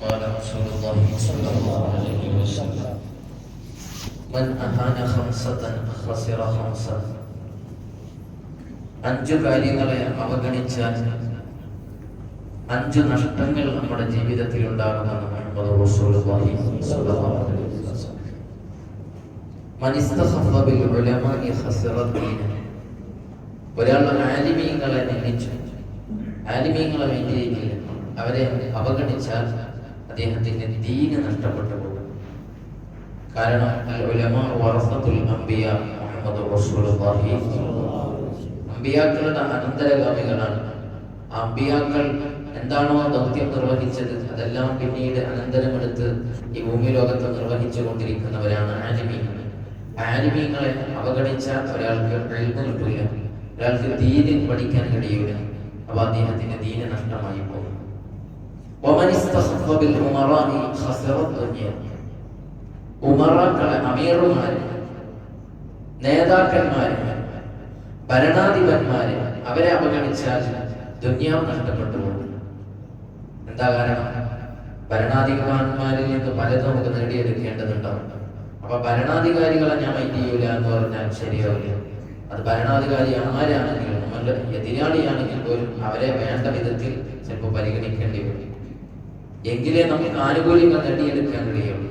قال رسول الله صلى الله عليه وسلم من أهان خمسة خسر خمسة അഞ്ചു കാര്യങ്ങളെ അവഗണിച്ചാൽ അഞ്ചു നഷ്ടങ്ങൾ നമ്മുടെ ജീവിതത്തിൽ ഉണ്ടാകുമെന്ന് മുഹമ്മദ് റസൂലുള്ളാഹി സ്വല്ലല്ലാഹു അലൈഹി വസല്ലം. മൻ ഇസ്തഖഫ ബിൽ ഉലമാഇ ഖസറ ദീന. ഒരാൾ ആലിമീങ്ങളെ നിന്ദിച്ചു ആലിമീങ്ങളെ വേണ്ടിയില്ല അവരെ അവഗണിച്ചാൽ അദ്ദേഹത്തിന്റെ ദീന് നഷ്ടപ്പെട്ടു പോകും കാരണം അമ്പിയാക്കളുടെ അനന്തരഗാമികളാണ്. അമ്പിയാക്കൾ എന്താണോ ദൗത്യം നിർവഹിച്ചത് അതെല്ലാം പിന്നീട് അനന്തരമെടുത്ത് ഈ ഭൂമി ലോകത്ത് നിർവഹിച്ചു കൊണ്ടിരിക്കുന്നവരാണ് ആനിമീങ്ങൾ ആലിമീങ്ങളെ അവഗണിച്ച ഒരാൾക്ക് എഴുതു കിട്ടില്ല ഒരാൾക്ക് ദീനിൽ പഠിക്കാൻ കഴിയില്ല അപ്പൊ അദ്ദേഹത്തിന്റെ ദീന നഷ്ടമായി പോകും അസ്വബിൽ ഉമറാനി ഉമറാക്കളെ അമീറുമാര് നേതാക്കന്മാര് ഭരണാധിപന്മാര് അവരെ അവഗണിച്ചാൽ ദുന്യാവ് നഷ്ടപ്പെട്ടു എന്താ കാരണം? ഭരണാധികാരന്മാരിൽ നിന്ന് പലതും നമുക്ക് നേടിയെടുക്കേണ്ടതുണ്ടാവും അപ്പൊ ഭരണാധികാരികളെ ഞാൻ മൈൻഡ് ചെയ്യൂല എന്ന് പറഞ്ഞാൽ ശരിയാവില്ല. അത് ഭരണാധികാരി ആരാണെങ്കിലും നമ്മളുടെ എതിരാളിയാണെങ്കിൽ പോലും അവരെ വേണ്ട വിധത്തിൽ ചിലപ്പോൾ പരിഗണിക്കേണ്ടി വരും. എങ്കിലേ നമുക്ക് ആനുകൂല്യങ്ങൾ നേടിയെടുക്കാൻ കഴിയുള്ളൂ.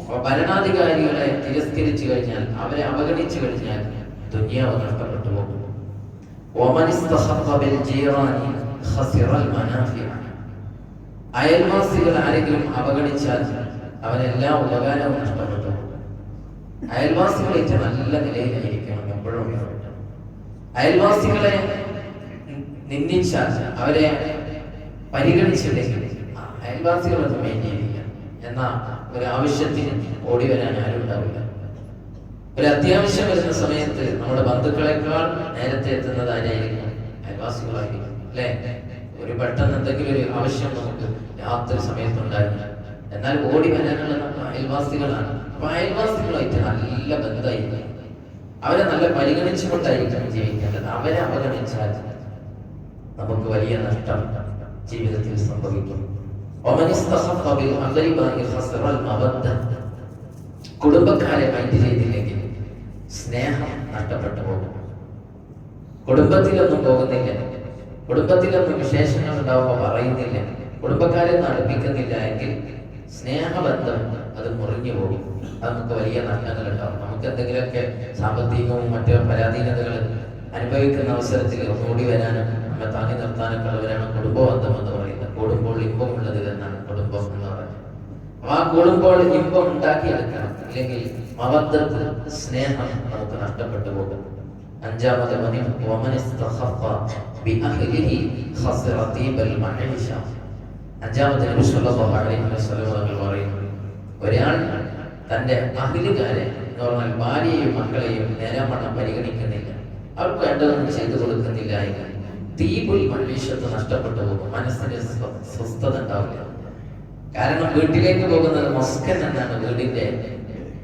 അപ്പൊ ഭരണാധികാരികളെ തിരസ്കരിച്ചു കഴിഞ്ഞാൽ അവരെ അവഗണിച്ചു കഴിഞ്ഞാൽ ദുനിയാവ് നഷ്ടപ്പെട്ടു പോകും. അയൽവാസികൾ ആരെങ്കിലും അവഗണിച്ചാൽ അവനെല്ലാ ഉപകാരവും നഷ്ടപ്പെട്ടു അയൽവാസികളെ നല്ല നിലയിലായിരിക്കണം എപ്പോഴും അയൽവാസികളെ നിന്ദിച്ചാൽ അവരെ പരിഗണിച്ചില്ലെങ്കിൽ അയൽവാസികളൊന്നും വേണ്ടിയിരിക്കുക എന്ന ഒരു ആവശ്യത്തിന് ഓടി വരാൻ ആരും ഉണ്ടാവില്ല. ഒരു അത്യാവശ്യം വരുന്ന സമയത്ത് നമ്മുടെ ബന്ധുക്കളെക്കാൾ നേരത്തെ എത്തുന്നത് ആരായിരിക്കും? അയൽവാസികളായിരിക്കും അല്ലേ? ഒരു പെട്ടെന്ന് എന്തെങ്കിലും ഒരു ആവശ്യം നമുക്ക് രാത്രി സമയത്തുണ്ടായിരുന്നു എന്നാൽ ഓടി വരാനുള്ള അയൽവാസികളാണ്. അപ്പൊ അയൽവാസികളായിട്ട് നല്ല ബന്ധമായിരിക്കും. അവരെ നല്ല പരിഗണിച്ചുകൊണ്ടായിരിക്കണം ജീവിക്കേണ്ടത്. അവരെ അവഗണിച്ചാൽ നമുക്ക് വലിയ നഷ്ടം ജീവിതത്തിൽ സംഭവിക്കും. ومن استخف بالأقرباء خسر المودة കുടുംബക്കാരെ മൈൻഡ് ചെയ്തില്ലെങ്കിൽ സ്നേഹം നഷ്ടപ്പെട്ടു പോകും കുടുംബത്തിലൊന്നും പോകുന്നില്ല കുടുംബത്തിലൊന്നും വിശേഷങ്ങൾ ഉണ്ടാവുമ്പോൾ പറയുന്നില്ല കുടുംബക്കാരെ അടുപ്പിക്കുന്നില്ല എങ്കിൽ സ്നേഹബന്ധം അത് മുറിഞ്ഞു പോകും അത് നമുക്ക് വലിയ നഷ്ടങ്ങൾ ഉണ്ടാവും നമുക്ക് എന്തെങ്കിലുമൊക്കെ സാമ്പത്തികവും മറ്റു പരാധീനതകൾ അനുഭവിക്കുന്ന അവസരത്തിൽ ഓടി വരാനും നമ്മെ താങ്ങി നിർത്താനൊക്കെ ഉള്ളവരാണ് കുടുംബബന്ധം എന്ന് കൂടുമ്പോൾ ഇമ്പം ഉണ്ടാക്കിയെടുക്കണം ഇല്ലെങ്കിൽ മവദ്ദത്ത് സ്നേഹം നമുക്ക് നഷ്ടപ്പെട്ടു പോകും. അഞ്ചാമത് മതി അഞ്ചാമത്തെ ഒരാൾ തന്റെ അഹിലുകാരെ എന്ന് പറഞ്ഞാൽ ഭാര്യയും മക്കളെയും നേരമണ്ണം പരിഗണിക്കുന്നില്ല. അവർക്ക് വേണ്ടതൊന്നും ചെയ്തു കൊടുക്കുന്നില്ല എങ്കിൽ തീപുൽ മനുഷ്യത്ത് നഷ്ടപ്പെട്ടു പോകും. മനസ്സിന് സ്വസ്ഥത ഉണ്ടാവില്ല. കാരണം വീട്ടിലേക്ക് പോകുന്നത് മസ്കൻ എന്നാണ് വീടിന്റെ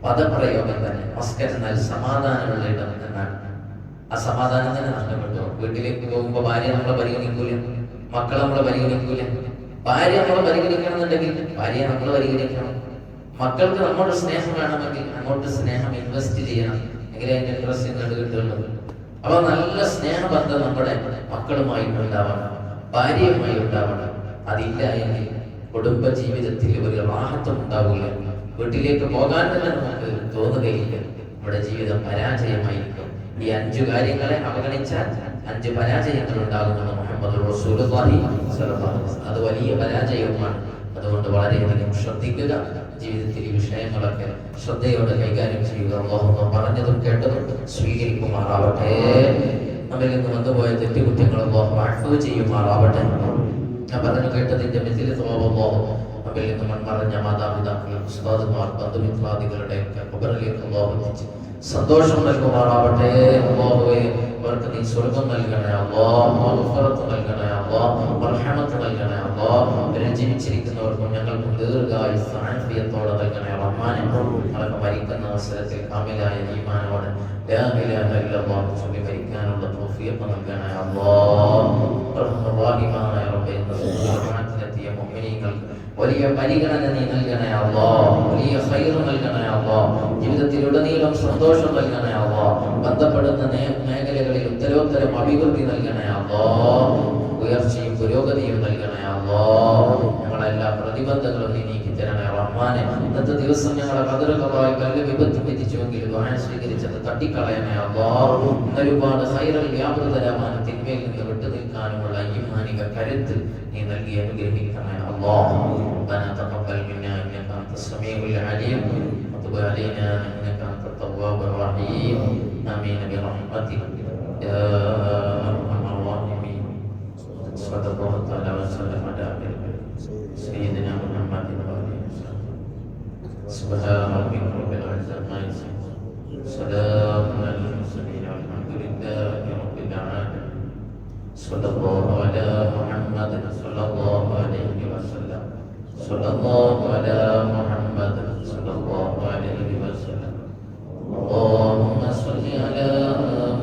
പദപ്രയോഗം തന്നെ. മസ്കൻ എന്നാൽ സമാധാനമുള്ള ഇടം എന്നാണ്. ആ സമാധാനം തന്നെ നഷ്ടപ്പെട്ടു വീട്ടിലേക്ക് പോകുമ്പോ ഭാര്യ നമ്മളെ പരിഗണിക്കൂല. മക്കൾ നമ്മളെ പരിഗണിക്കൂല. ഭാര്യ നമ്മളെ പരിഗണിക്കണം എന്നുണ്ടെങ്കിൽ ഭാര്യ നമ്മളെ പരിഗണിക്കണം. മക്കൾക്ക് നമ്മുടെ സ്നേഹം വേണമെങ്കിൽ അങ്ങോട്ട് സ്നേഹം ഇൻവെസ്റ്റ് ചെയ്യണം. എങ്കിലേ ഇൻട്രസ്റ്റ് കിട്ടുള്ളൂ. അപ്പൊ നല്ല സ്നേഹബന്ധം നമ്മുടെ മക്കളുമായി ഉണ്ടാവണം ഭാര്യയുമായി ഉണ്ടാവണം അതില്ല എങ്കിൽ കുടുംബ ജീവിതത്തിൽ ഒരു റാഹത്വം ഉണ്ടാവില്ല. വീട്ടിലേക്ക് പോകാൻ തന്നെ നമുക്ക് തോന്നുകയില്ല. നമ്മുടെ ജീവിതം പരാജയമായിരിക്കും. ഈ അഞ്ചു കാര്യങ്ങളെ അവഗണിച്ചാൽ അഞ്ച് പരാജയങ്ങൾ ഉണ്ടാകുന്നത് മുഹമ്മദ് അത് വലിയ പരാജയവുമാണ്. അതുകൊണ്ട് വളരെയധികം ശ്രദ്ധിക്കുക. ജീവിതത്തിൽ ഈ വിഷയങ്ങളൊക്കെ ശ്രദ്ധയോടെ കൈകാര്യം ചെയ്യുക. അള്ളാഹു പറഞ്ഞതും കേട്ടതും സ്വീകരിക്കുമാറാവട്ടെ. നമ്മിൽ നിന്ന് വന്നുപോയ തെറ്റുകുറ്റങ്ങൾ അള്ളാഹു ചെയ്യുമാറാവട്ടെ. ഞാൻ പറഞ്ഞു കേട്ടതിന്റെ മെസ്സിൽ സ്വഭാവം നമ്മിൽ നിന്ന് മൺമറഞ്ഞ മാതാപിതാക്കൾ ഉസ്താദുമാർ ബന്ധുമിത്രാദികളുടെ ഖബറിലേക്ക് എത്തിച്ച് സന്തോഷം നൽകുമാറാവട്ടെ. അള്ളാഹുവെ അവർക്ക് നീ സ്വർഗം നൽകണേ അള്ളാഹ് മഗ്ഫിറത്ത് നൽകണേ അള്ളാഹ് മർഹമത്ത് നൽകണേ അള്ളാഹ് അവരെ ജീവിച്ചിരിക്കുന്നവർക്കും ഞങ്ങൾക്കും ദീർഘായി ആഫിയത്തോടെ നൽകണേ റഹ്മാനെ അവർക്ക് മരിക്കുന്ന അവസരത്തിൽ കാമിലായ ഈമാനോടെ ലാ ഇലാഹ ഇല്ലല്ലാഹ് ചൊല്ലി മരിക്കാനുള്ള തൗഫീഖ് നൽകണേ അള്ളാഹ് റഹ്മാനായ വലിയ പരിഗണന നീ നൽകണേ വലിയ ഹൈർ നൽകണേ അല്ലോ ജീവിതത്തിലുടനീളം സന്തോഷം നൽകണേ ബന്ധപ്പെടുന്ന മേഖലകളിൽ ഉത്തരോത്തരം അഭിവൃദ്ധി നൽകണേ ഉയർച്ചയും പുരോഗതിയും നൽകണേ അല്ലോ ഞങ്ങളെല്ലാ പ്രതിബന്ധങ്ങളും നീ നീക്കി തരണേ റഹ്മാനെ ഇന്നത്തെ ദിവസം ഞങ്ങളെ കതിരകളായി കല്ല് വിപത്ത് വിധിച്ചുവെങ്കിൽ ദുആ സ്വീകരിച്ചത് തട്ടിക്കളയണേ അല്ലോ ഇന്നൊരുപാട് ഹൈറൽ വ്യാപൃതരാമാനും തിന്മയിൽ നിന്ന് വിട്ടു നിൽക്കാനുമുള്ള ഈമാനിക കരുത്ത് നീ നൽകി അനുഗ്രഹിക്കണേ അല്ലോ ربنا تقبل منا انك انت السميع العليم وتب علينا انك انت التواب الرحيم امين برحمتك يا ارحم الراحمين صلى الله تعالى وسلم على عبده سيدنا محمد وآله وسلم سبحان ربك رب العزة عما يصفون سلام على المرسلين والحمد لله رب العالمين صلى الله على محمد صلى الله عليه وسلم صلى الله على محمد صلى الله عليه وسلم اللهم صل على محمد